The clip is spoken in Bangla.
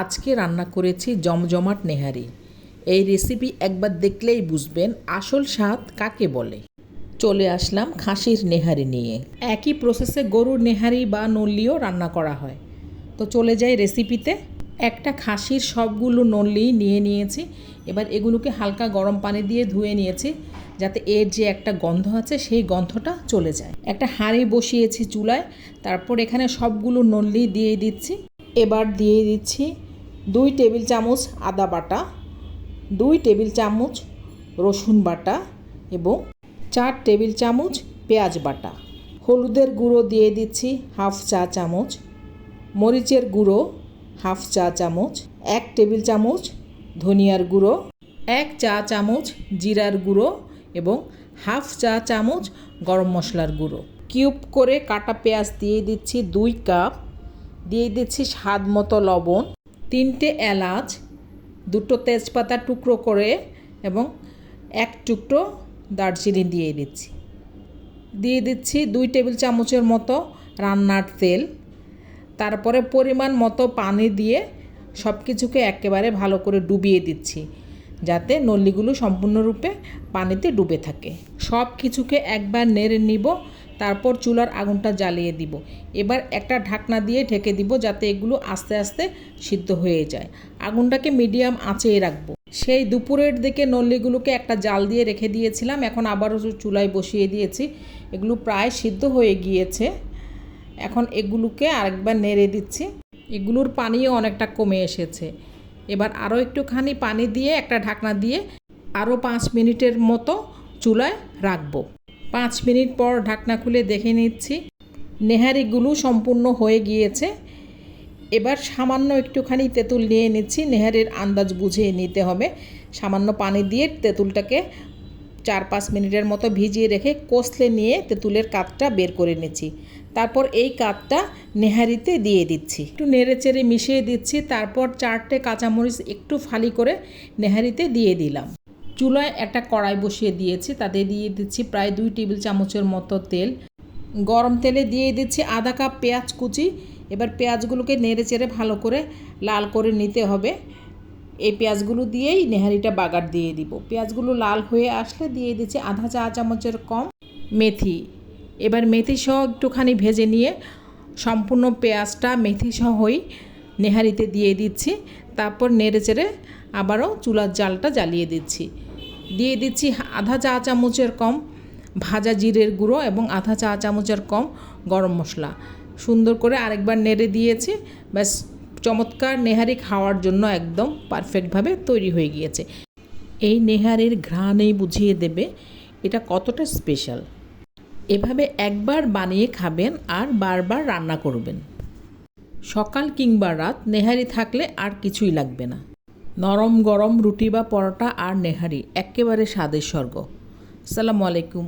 আজকে রান্না করেছি জমজমাট নেহারি। এই রেসিপি একবার দেখলেই বুঝবেন আসল স্বাদ কাকে বলে। চলে আসলাম খাসির নেহারি নিয়ে। একই প্রসেসে গরুর নেহারি বা নল্লিও রান্না করা হয়। তো চলে যাই রেসিপিতে একটা খাসির সবগুলো নল্লি নিয়ে নিয়েছি। এবার এগুলোকে হালকা গরম পানি দিয়ে ধুয়ে নিয়েছি, যাতে এর যে একটা গন্ধ আছে সেই গন্ধটা চলে যায়। একটা হাঁড়ি বসিয়েছি চুলায়, তারপর এখানে সবগুলো নল্লি দিয়ে দিচ্ছি। এবার দিয়ে দিচ্ছি দুই টেবিল চামচ আদা বাটা, দুই টেবিল চামচ রসুন বাটা এবং চার টেবিল চামচ পেঁয়াজ বাটা। হলুদের গুঁড়ো দিয়ে দিচ্ছি হাফ চা চামচ, মরিচের গুঁড়ো হাফ চা চামচ, এক টেবিল চামচ ধনিয়ার গুঁড়ো, এক চা চামচ জিরার গুঁড়ো এবং হাফ চা চামচ গরম মশলার গুঁড়ো। কিউব করে কাটা পেঁয়াজ দিয়ে দিচ্ছি দুই কাপ, দিয়ে দিচ্ছি স্বাদ মতো লবণ। তিনটে এলাচ, দুটো তেজপাতা টুকরো করে এবং এক টুকরো দারচিনি দিয়ে দিচ্ছি। দিয়ে দিচ্ছি দুই টেবিল চামচের মতো রান্নার তেল। তারপরে পরিমাণ মতো পানি দিয়ে সব কিছুকে একেবারে ভালো করে ডুবিয়ে দিচ্ছি। যাতে নল্লিগুলো সম্পূর্ণরূপে পানিতে ডুবে থাকে। সব কিছুকে একবার নেড়ে নিব, তারপর চুলার আগুনটা জ্বালিয়ে দিব। এবার একটা ঢাকনা দিয়ে ঢেকে দিব যাতে এগুলো আস্তে আস্তে সিদ্ধ হয়ে যায়। আগুনটাকে মিডিয়াম আঁচেই রাখব। সেই দুপুরের দিকে নল্লিগুলোকে একটা জাল দিয়ে রেখে দিয়েছিলাম, এখন আবারও চুলায় বসিয়ে দিয়েছি। এগুলো প্রায় সিদ্ধ হয়ে গিয়েছে। এখন এগুলোকে আরেকবার নেড়ে দিচ্ছি। এগুলোর পানিও অনেকটা কমে এসেছে। এবার আরও একটুখানি পানি দিয়ে, একটা ঢাকনা দিয়ে আরও পাঁচ মিনিটের মতো চুলায় রাখব। পাঁচ মিনিট পর ঢাকনা খুলে দেখে নিচ্ছি নেহারিগুলো সম্পূর্ণ হয়ে গিয়েছে। এবার সামান্য একটুখানি তেঁতুল নিয়ে নিচ্ছি। নেহারের আন্দাজ বুঝিয়ে নিতে হবে। সামান্য পানি দিয়ে তেঁতুলটাকে চার পাঁচ মিনিটের মতো ভিজিয়ে রেখে কষলে নিয়ে তেঁতুলের কাতটা বের করে নিচ্ছি। তারপর এই কাতটা নেহারিতে দিয়ে দিচ্ছি। একটু নেড়ে চেড়ে মিশিয়ে দিচ্ছি, তারপর চারটে কাঁচামরিচ একটু ফালি করে নেহারিতে দিয়ে দিলাম। চুলায় একটা কড়াই বসিয়ে দিয়েছি, তাতে দিয়ে দিচ্ছি প্রায় দুই টেবিল চামচের মতো তেল। গরম তেলে দিয়ে দিচ্ছি আধা কাপ পেঁয়াজ কুচি। এবার পেঁয়াজগুলোকে নেড়ে চেড়ে ভালো করে লাল করে নিতে হবে। এই পেঁয়াজগুলো দিয়েই নেহারিটা বাগার দিয়ে দিব। পেঁয়াজগুলো লাল হয়ে আসলে দিয়ে দিচ্ছি আধা চা চামচের কম মেথি। এবার মেথি সহ একটুখানি ভেজে নিয়ে সম্পূর্ণ পেঁয়াজটা মেথি সহই নেহারিতে দিয়ে দিচ্ছি। তারপর নেড়ে চেড়ে আবারও চুলার জালটা জ্বালিয়ে দিচ্ছি। দিয়ে দিচ্ছি আধা চা চামচের কম ভাজা জিরের গুঁড়ো এবং আধা চা চামচের কম গরম মশলা। সুন্দর করে আরেকবার নেড়ে দিয়েছি। ব্যাস চমৎকার নেহারি খাওয়ার জন্য একদম পারফেক্টভাবে তৈরি হয়ে গিয়েছে। এই নেহারির ঘ্রাণেই বুঝিয়ে দেবে এটা কতটা স্পেশাল। এভাবে একবার বানিয়ে খাবেন আর বারবার রান্না করবেন। সকাল কিংবা রাত নেহারি থাকলে আর কিছুই লাগবে না। নরম গরম রুটি বা পরোটা আর নেহারি একেবারে স্বাদের স্বর্গ। আসসালামু আলাইকুম।